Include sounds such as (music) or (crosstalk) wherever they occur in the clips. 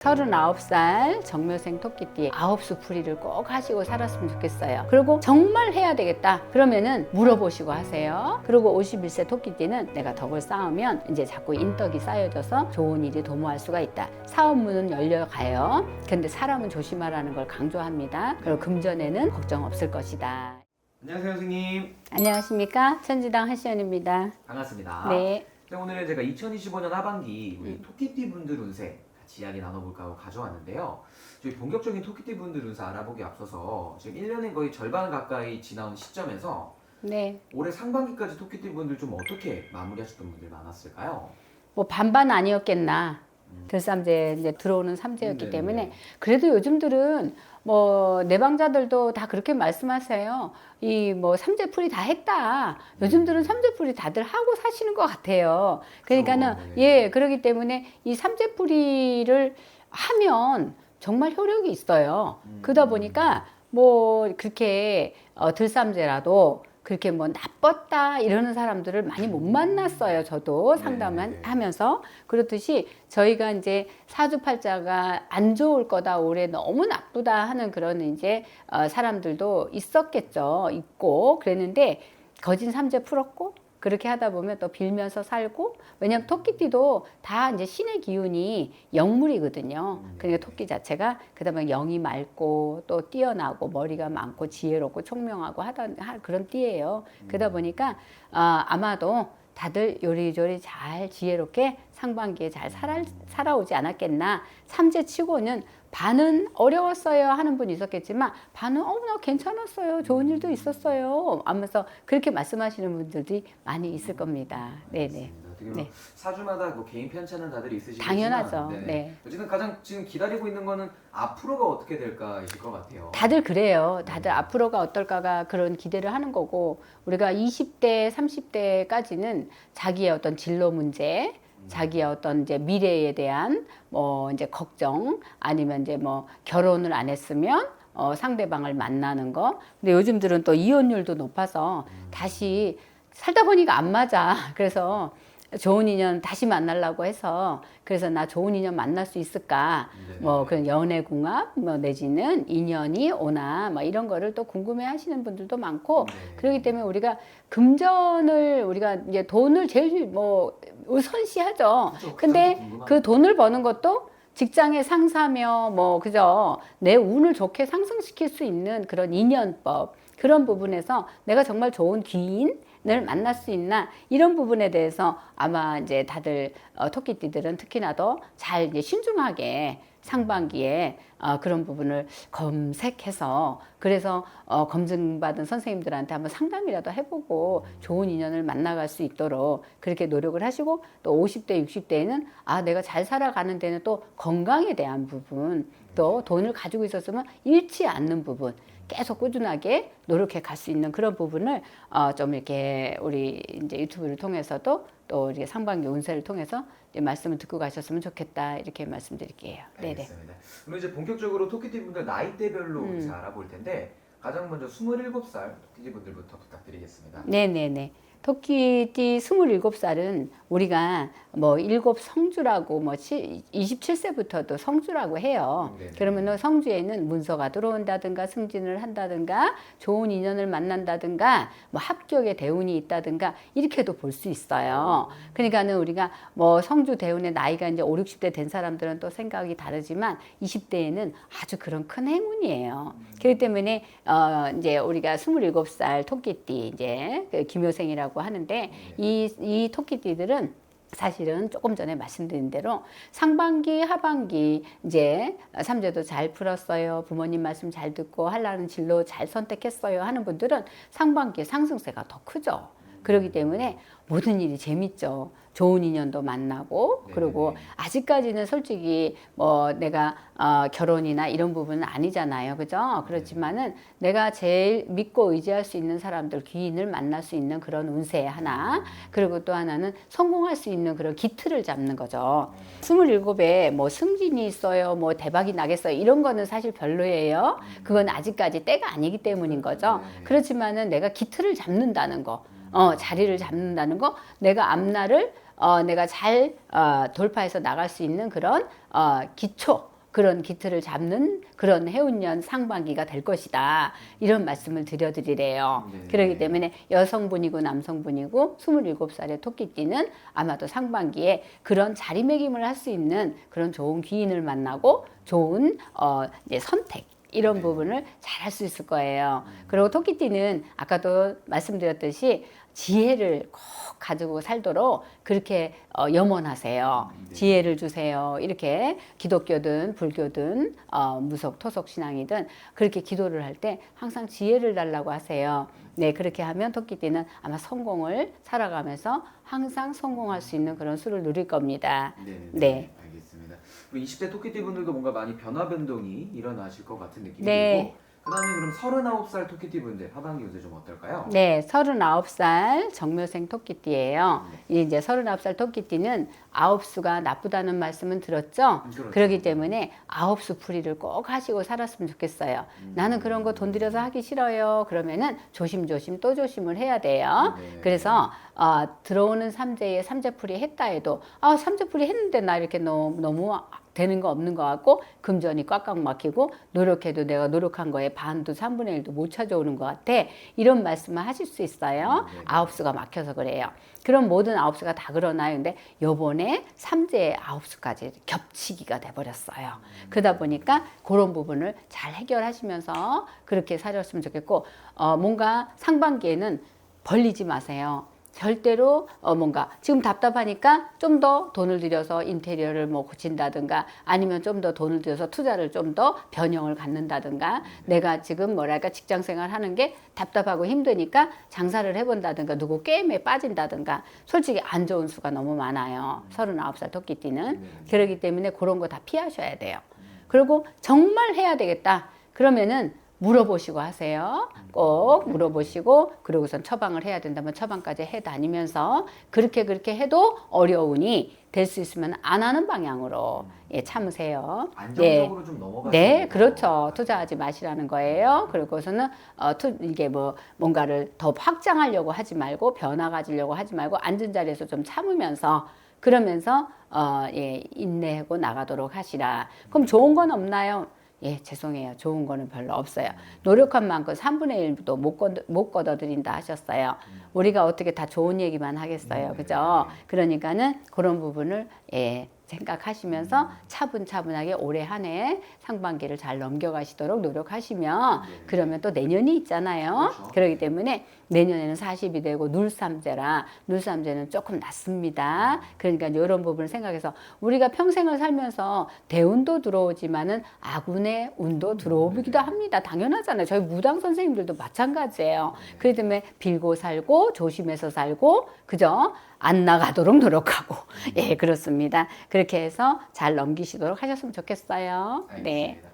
39살 정묘생 토끼띠 아홉 수 풀이를 꼭 하시고 살았으면 좋겠어요. 그리고 정말 해야 되겠다. 그러면은 물어보시고 하세요. 그리고 51세 토끼띠는 내가 덕을 쌓으면 이제 자꾸 인덕이 쌓여져서 좋은 일이 도모할 수가 있다. 사업문은 열려가요. 근데 사람은 조심하라는 걸 강조합니다. 그리고 금전에는 걱정 없을 것이다. 안녕하세요 선생님 안녕하십니까? 천지당 한시연입니다. 반갑습니다 네. 네, 오늘은 제가 2025년 하반기 우리 토끼띠 분들 운세 같이 이야기 나눠볼까 하고 가져왔는데요 저희 본격적인 토끼띠 분들 운세 알아보기 앞서서 지금 1년의 거의 절반 가까이 지나온 시점에서 네. 올해 상반기까지 토끼띠 분들 좀 어떻게 마무리하셨던 분들 많았을까요? 뭐 반반 아니었겠나. 들삼재 이제 들어오는 삼재였기 네, 때문에 네. 그래도 요즘들은 뭐 내방자들도 다 그렇게 말씀하세요. 이 뭐 삼재풀이 다 했다. 요즘들은 삼재풀이 다들 하고 사시는 것 같아요. 그러니까는 그렇죠. 예 그러기 때문에 이 삼재풀이를 하면 정말 효력이 있어요. 음. 그러다 보니까 뭐 그렇게 어, 들삼재라도 그렇게 뭐 나빴다 이러는 사람들을 많이 못 만났어요. 저도 네, 상담을 네. 하면서 그렇듯이 저희가 이제 사주팔자가 안 좋을 거다 올해 너무 나쁘다 하는 그런 이제 어, 사람들도 있었겠죠. 있고 그랬는데 거진 삼재 풀었고 그렇게 하다 보면 또 빌면서 살고 왜냐면 토끼띠도 다 이제 신의 기운이 영물이거든요. 음. 그러니까 토끼 자체가 그다음에 영이 맑고 또 뛰어나고 머리가 많고 지혜롭고 총명하고 하다 하- 그런 띠예요. 그러다 보니까 아, 아마도 다들 요리조리 잘 지혜롭게 상반기에 잘 살아, 살아오지 않았겠나. 삼재 치고는 반은 어려웠어요 하는 분이 있었겠지만 반은 어나 괜찮았어요 좋은 일도 있었어요 하면서 그렇게 말씀하시는 분들이 많이 있을 겁니다 네네. 어떻게 보면 네. 사주마다 뭐 개인 편차는 다들 있으시겠지만 당연하죠. 네. 네. 어쨌든 가장 지금 기다리고 있는 거는 앞으로가 어떻게 될까이실 것 같아요 다들 그래요 다들 앞으로가 어떨까가 그런 기대를 하는 거고 우리가 20대 30대까지는 자기의 어떤 진로 문제 자기의 어떤 이제 미래에 대한 뭐 이제 걱정 아니면 이제 뭐 결혼을 안 했으면 어 상대방을 만나는 거. 근데 요즘들은 또 이혼율도 높아서 다시 살다 보니까 안 맞아. (laughs) 그래서 좋은 인연 다시 만나려고 해서 그래서 나 좋은 인연 만날 수 있을까? 네. 뭐 그런 연애 궁합 뭐 내지는 인연이 오나 뭐 이런 거를 또 궁금해 하시는 분들도 많고 네. 그렇기 때문에 우리가 금전을 우리가 이제 돈을 제일 뭐 우선시하죠. 그죠, 근데 그 돈을 버는 것도 직장의 상사며 뭐 그죠 내 운을 좋게 상승시킬 수 있는 그런 인연법 그런 부분에서 내가 정말 좋은 귀인 을 만날 수 있나? 이런 부분에 대해서 아마 이제 다들 어, 토끼띠들은 특히나 더 잘 이제 신중하게 상반기에 어, 그런 부분을 검색해서 그래서 어, 검증받은 선생님들한테 한번 상담이라도 해보고 좋은 인연을 만나갈 수 있도록 그렇게 노력을 하시고 또 50대, 60대에는 아 내가 잘 살아가는 데는 또 건강에 대한 부분 또 돈을 가지고 있었으면 잃지 않는 부분 계속 꾸준하게 노력해 갈 수 있는 그런 부분을 어, 좀 이렇게 우리 이제 유튜브를 통해서도 또 우리 상반기 운세를 통해서 이제 말씀을 듣고 가셨으면 좋겠다 이렇게 말씀드릴게요. 네네. 알겠습니다. 그럼 이제 본격적으로 토끼띠 분들 나이대별로 음. 이제 알아볼 텐데 가장 먼저 27살 토끼띠 분들부터 부탁드리겠습니다. 네네네. 토끼띠 27살은 우리가 뭐 일곱 성주라고 뭐 27세부터도 성주라고 해요. 네네. 그러면 성주에는 문서가 들어온다든가 승진을 한다든가 좋은 인연을 만난다든가 뭐 합격의 대운이 있다든가 이렇게도 볼 수 있어요. 그러니까는 우리가 뭐 성주 대운의 나이가 이제 5, 60대 된 사람들은 또 생각이 다르지만 20대에는 아주 그런 큰 행운이에요. 그렇기 때문에 어 이제 우리가 27살 토끼띠 이제 그 김효생이라고 하는데 이 이 토끼띠들은 사실은 조금 전에 말씀드린 대로 상반기, 하반기 이제 삼재도 잘 풀었어요. 부모님 말씀 잘 듣고 하려는 진로 잘 선택했어요 하는 분들은 상반기 상승세가 더 크죠. 그렇기 때문에 모든 일이 재밌죠. 좋은 인연도 만나고 네. 그리고 아직까지는 솔직히 뭐 내가 어, 결혼이나 이런 부분은 아니잖아요. 그죠? 그렇지만은 내가 제일 믿고 의지할 수 있는 사람들 귀인을 만날 수 있는 그런 운세 하나 그리고 또 하나는 성공할 수 있는 그런 기틀을 잡는 거죠. 스물일곱에 뭐 승진이 있어요. 뭐 대박이 나겠어요. 이런 거는 사실 별로예요. 그건 아직까지 때가 아니기 때문인 거죠. 네. 그렇지만은 내가 기틀을 잡는다는 거, 어, 자리를 잡는다는 거, 내가 앞날을 어, 내가 잘 어, 돌파해서 나갈 수 있는 그런 어, 기초 그런 기틀을 잡는 그런 해운년 상반기가 될 것이다. 이런 말씀을 드려드리래요. 네. 그렇기 때문에 여성분이고 남성분이고 27살의 토끼띠는 아마도 상반기에 그런 자리매김을 할 수 있는 그런 좋은 귀인을 만나고 좋은 어, 이제 선택 이런 네. 부분을 잘 할 수 있을 거예요. 그리고 토끼띠는 아까도 말씀드렸듯이 지혜를 꼭 가지고 살도록 그렇게 어, 염원하세요. 네. 지혜를 주세요. 이렇게 기독교든 불교든 어, 무속 토속 신앙이든 그렇게 기도를 할 때 항상 지혜를 달라고 하세요. 네 그렇게 하면 토끼띠는 아마 성공을 살아가면서 항상 성공할 수 있는 그런 수를 누릴 겁니다. 네, 네. 우리 20대 토끼띠 분들도 뭔가 많이 변화 변동이 일어나실 것 같은 느낌이 네. 그다음에 그럼 39살 토끼띠 분들 하반기 요새 좀 어떨까요? 네, 39살 정묘생 토끼띠예요. 이제 39살 토끼띠는 아홉 수가 나쁘다는 말씀은 들었죠? 음, 그렇죠. 그렇기 때문에 아홉 수 풀이를 꼭 하시고 살았으면 좋겠어요. 음. 나는 그런 거 돈 들여서 하기 싫어요. 그러면은 조심조심 또 조심을 해야 돼요. 네. 그래서 어, 들어오는 삼재에 삼재풀이 했다 해도 아 삼재풀이 했는데 나 이렇게 너무 너무 되는 거 없는 것 같고 금전이 꽉꽉 막히고 노력해도 내가 노력한 거에 반도 3분의 1도 못 찾아오는 것 같아. 이런 말씀을 하실 수 있어요. 네, 네. 아홉 수가 막혀서 그래요. 그럼 모든 아홉 수가 다 그러나요? 근데 요번에 삼재의 아홉 수까지 겹치기가 돼버렸어요. 그러다 보니까 그런 부분을 잘 해결하시면서 그렇게 살았으면 좋겠고 어, 뭔가 상반기에는 벌리지 마세요. 절대로 어 뭔가 지금 답답하니까 좀 더 돈을 들여서 인테리어를 뭐 고친다든가 아니면 좀 더 돈을 들여서 투자를 좀 더 변형을 갖는다든가 내가 지금 뭐랄까 직장 생활 하는 게 답답하고 힘드니까 장사를 해본다든가 누구 게임에 빠진다든가 솔직히 안 좋은 수가 너무 많아요. 39살 토끼띠는 네. 그러기 때문에 그런 거 다 피하셔야 돼요. 그리고 정말 해야 되겠다. 그러면은 물어보시고 하세요. 꼭 물어보시고 그러고선 처방을 해야 된다면 처방까지 해 다니면서 그렇게 그렇게 해도 어려우니 될 수 있으면 안 하는 방향으로 예, 참으세요. 네. 안정적으로 좀 넘어가시는 네, 게 그렇죠. 투자하지 마시라는 거예요. 그리고서는 어, 투, 이게 뭐 뭔가를 더 확장하려고 하지 말고 변화 가지려고 하지 말고 앉은 자리에서 좀 참으면서 그러면서 어, 예, 인내하고 나가도록 하시라. 그럼 좋은 건 없나요? 예, 죄송해요. 좋은 거는 별로 없어요. 노력한 만큼 3분의 1도 못, 걷, 못 걷어들인다 하셨어요. 우리가 어떻게 다 좋은 얘기만 하겠어요. 그죠? 그러니까는 그런 부분을, 예, 생각하시면서 차분차분하게 올해 한 해 상반기를 잘 넘겨가시도록 노력하시면 네. 그러면 또 내년이 있잖아요. 그렇죠. 그렇기 때문에 내년에는 40이 되고 눌삼재라 눌삼재는 조금 낮습니다. 그러니까 이런 부분을 생각해서 우리가 평생을 살면서 대운도 들어오지만은 아군의 운도 들어오기도 합니다. 당연하잖아요. 저희 무당 선생님들도 마찬가지예요. 그렇기 때문에 빌고 살고 조심해서 살고 그죠? 안 나가도록 노력하고 예 그렇습니다. 그렇게 해서 잘 넘기시도록 하셨으면 좋겠어요. 네. 알겠습니다. 좋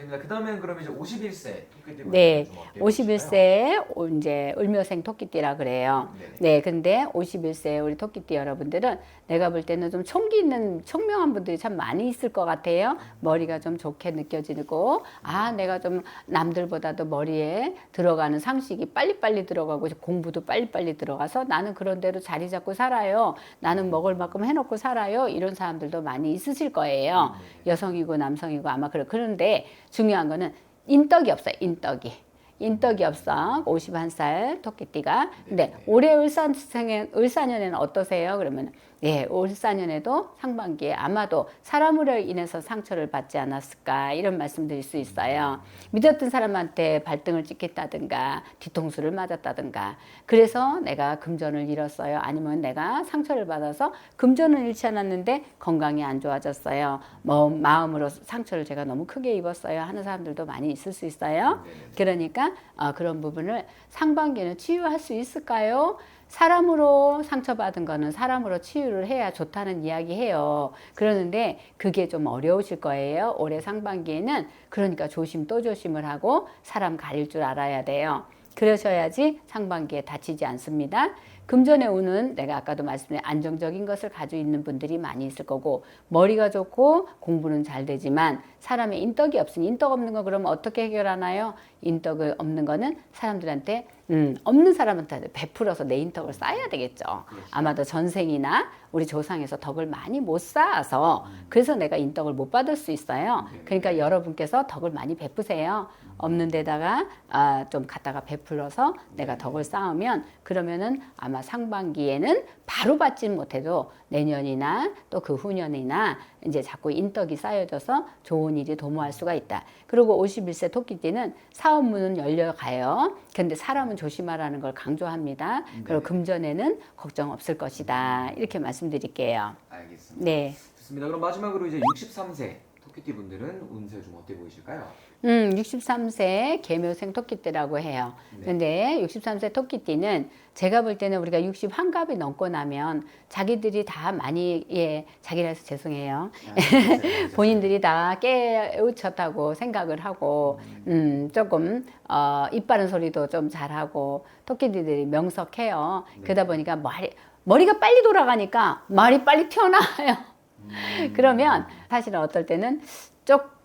습니다. 그 다음엔 그럼 이제 51세 토끼띠 분들 네, 좀 어때요? 51세 이제 을묘생 토끼띠라 그래요. 네네. 네, 근데 51세 우리 토끼띠 여러분들은 내가 볼 때는 좀 총기 있는 총명한 분들이 참 많이 있을 것 같아요. 머리가 좀 좋게 느껴지고 아 내가 좀 남들보다도 머리에 들어가는 상식이 빨리빨리 들어가고 공부도 빨리빨리 들어가서 나는 그런 대로 자리 잡고 살아요. 나는 먹을 만큼 해놓고 살아요. 이런 사람들도 많이 있으실 거예요. 여성이고 남성이고 아마 그래. 그런데 중요한 거는 인덕이 없어요. 인덕이. 인덕이 없어. 51살 토끼띠가. 근데 올해 을사생에, 을사년에는 어떠세요? 그러면 예, 을사년에도 상반기에 아마도 사람으로 인해서 상처를 받지 않았을까 이런 말씀드릴 수 있어요. 믿었던 사람한테 발등을 찍겠다든가 뒤통수를 맞았다든가 그래서 내가 금전을 잃었어요. 아니면 내가 상처를 받아서 금전은 잃지 않았는데 건강이 안 좋아졌어요. 뭐 마음으로 상처를 제가 너무 크게 입었어요. 하는 사람들도 많이 있을 수 있어요. 그러니까 어, 그런 부분을 상반기는 치유할 수 있을까요? 사람으로 상처받은 거는 사람으로 치유를 해야 좋다는 이야기 해요. 그러는데 그게 좀 어려우실 거예요. 올해 상반기에는 그러니까 조심 또 조심을 하고 사람 가릴 줄 알아야 돼요. 그러셔야지 상반기에 다치지 않습니다. 금전의 운은 내가 아까도 말씀드린 안정적인 것을 가지고 있는 분들이 많이 있을 거고 머리가 좋고 공부는 잘 되지만 사람의 인덕이 없으니 인덕 없는 거 그러면 어떻게 해결하나요? 인덕을 없는 거는 사람들한테 음, 없는 사람한테 베풀어서 내 인덕을 쌓아야 되겠죠. 그렇죠. 아마도 전생이나 우리 조상에서 덕을 많이 못 쌓아서 그래서 내가 인덕을 못 받을 수 있어요. 네. 그러니까 여러분께서 덕을 많이 베푸세요. 없는 데다가 아, 좀 갖다가 베풀어서 내가 덕을 쌓으면 그러면은 아마 상반기에는 바로 받지는 못해도 내년이나 또 그 후년이나 이제 자꾸 인덕이 쌓여져서 좋은 일이 도모할 수가 있다. 그리고 51세 토끼띠는 사업 문은 열려가요. 근데 사람은 조심하라는 걸 강조합니다. 그리고 네. 금전에는 걱정 없을 것이다. 이렇게 말씀드릴게요. 알겠습니다. 네. 좋습니다. 그럼 마지막으로 이제 63세 토끼띠 분들은 운세 좀 어때 보이실까요? 음, 63세 개묘생 토끼띠라고 해요. 네. 근데 63세 토끼띠는 제가 볼 때는 우리가 60 환갑이 넘고 나면 자기들이 다 많이 예, 자기라서 죄송해요. 아, 네, (laughs) 본인들이 다 깨우쳤다고 생각을 하고 음, 조금 어, 입 바른 소리도 좀 잘하고 토끼들이 명석해요. 네. 그러다 보니까 머리 머리가 빨리 돌아가니까 말이 빨리 튀어나와요. 음. 그러면 사실은 어떨 때는 조금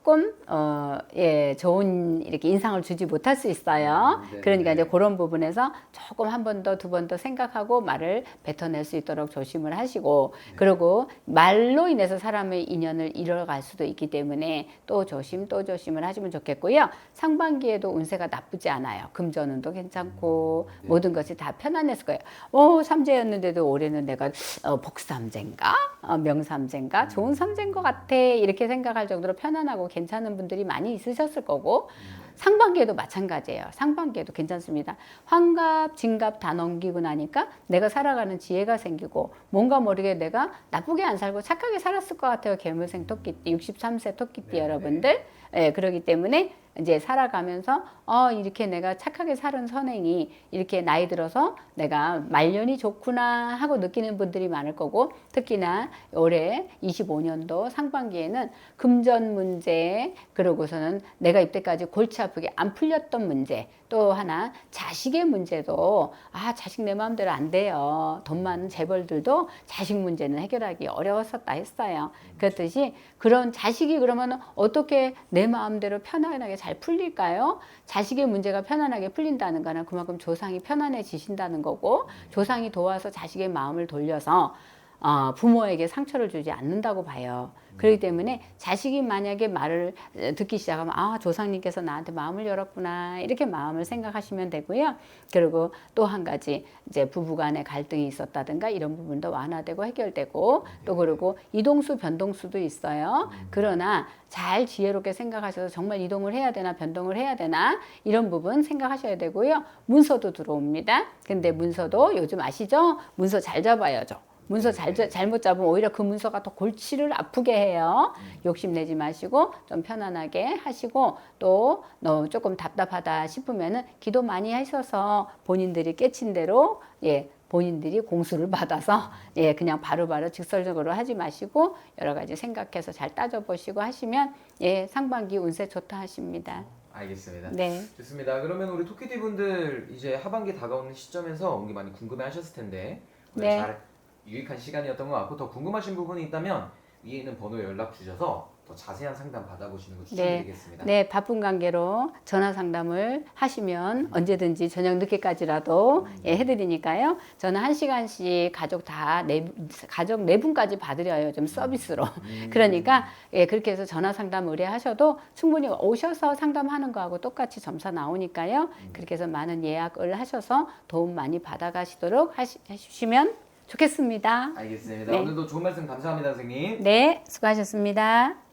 어, 예, 좋은 이렇게 인상을 주지 못할 수 있어요. 음, 네, 그러니까 네. 이제 그런 부분에서 조금 한 번 더 두 번 더 생각하고 말을 뱉어낼 수 있도록 조심을 하시고 네. 그리고 말로 인해서 사람의 인연을 잃어갈 수도 있기 때문에 또 조심 또 조심을 하시면 좋겠고요. 상반기에도 운세가 나쁘지 않아요. 금전운도 괜찮고 네. 모든 것이 다 편안했을 거예요. 오 삼재였는데도 올해는 내가 어, 복삼재인가 어, 명삼재인가 좋은 삼재인 것 같아 이렇게 생각할 정도로 편안하고 괜찮은 분들이 많이 있으셨을 거고 상반기에도 마찬가지예요. 상반기에도 괜찮습니다. 환갑, 진갑 다 넘기고 나니까 내가 살아가는 지혜가 생기고 뭔가 모르게 내가 나쁘게 안 살고 착하게 살았을 것 같아요. 개물생 토끼띠, 63세 토끼띠 네, 여러분들. 예, 그러기 때문에 이제 살아가면서 어 이렇게 내가 착하게 살은 선행이 이렇게 나이 들어서 내가 말년이 좋구나 하고 느끼는 분들이 많을 거고 특히나 올해 25년도 상반기에는 금전 문제 그러고서는 내가 이때까지 골치 아프게 안 풀렸던 문제 또 하나 자식의 문제도 아 자식 내 마음대로 안 돼요 돈 많은 재벌들도 자식 문제는 해결하기 어려웠었다 했어요 그렇듯이 그런 자식이 그러면 어떻게 내 마음대로 편안하게 잘 풀릴까요? 자식의 문제가 편안하게 풀린다는 거는 그만큼 조상이 편안해지신다는 거고 조상이 도와서 자식의 마음을 돌려서 어, 부모에게 상처를 주지 않는다고 봐요. 그렇기 때문에 자식이 만약에 말을 에, 듣기 시작하면 아 조상님께서 나한테 마음을 열었구나 이렇게 마음을 생각하시면 되고요. 그리고 또 한 가지 이제 부부간에 갈등이 있었다든가 이런 부분도 완화되고 해결되고 또 그리고 이동수 변동수도 있어요. 그러나 잘 지혜롭게 생각하셔서 정말 이동을 해야 되나 변동을 해야 되나 이런 부분 생각하셔야 되고요. 문서도 들어옵니다. 근데 문서도 요즘 아시죠? 문서 잘 잡아야죠. 문서 잘, 네. 잘못 잡으면 오히려 그 문서가 더 골치를 아프게 해요. 욕심내지 마시고 좀 편안하게 하시고 또 너무 조금 답답하다 싶으면은 기도 많이 하셔서 본인들이 깨친 대로 예, 본인들이 공수를 받아서 예, 그냥 바로바로 직설적으로 하지 마시고 여러 가지 생각해서 잘 따져보시고 하시면 예, 상반기 운세 좋다 하십니다. 알겠습니다. 네. 좋습니다. 그러면 우리 토끼띠 분들 이제 하반기 다가오는 시점에서 오늘 많이 궁금해 하셨을 텐데 오늘 네. 잘 유익한 시간이었던 것 같고 더 궁금하신 부분이 있다면 위에 있는 번호에 연락 주셔서 더 자세한 상담 받아보시는 거 추천드리겠습니다. 네, 바쁜 관계로 전화 상담을 하시면 언제든지 저녁 늦게까지라도 예, 해드리니까요. 저는 한 시간씩 가족 다 네, 가족 네 분까지 받으려요. 좀 서비스로. 음. 그러니까 예, 그렇게 해서 전화 상담 의뢰하셔도 충분히 오셔서 상담하는 거하고 똑같이 점사 나오니까요. 그렇게 해서 많은 예약을 하셔서 도움 많이 받아가시도록 하시, 해주시면 좋겠습니다. 알겠습니다. 네. 오늘도 좋은 말씀 감사합니다, 선생님. 네, 수고하셨습니다.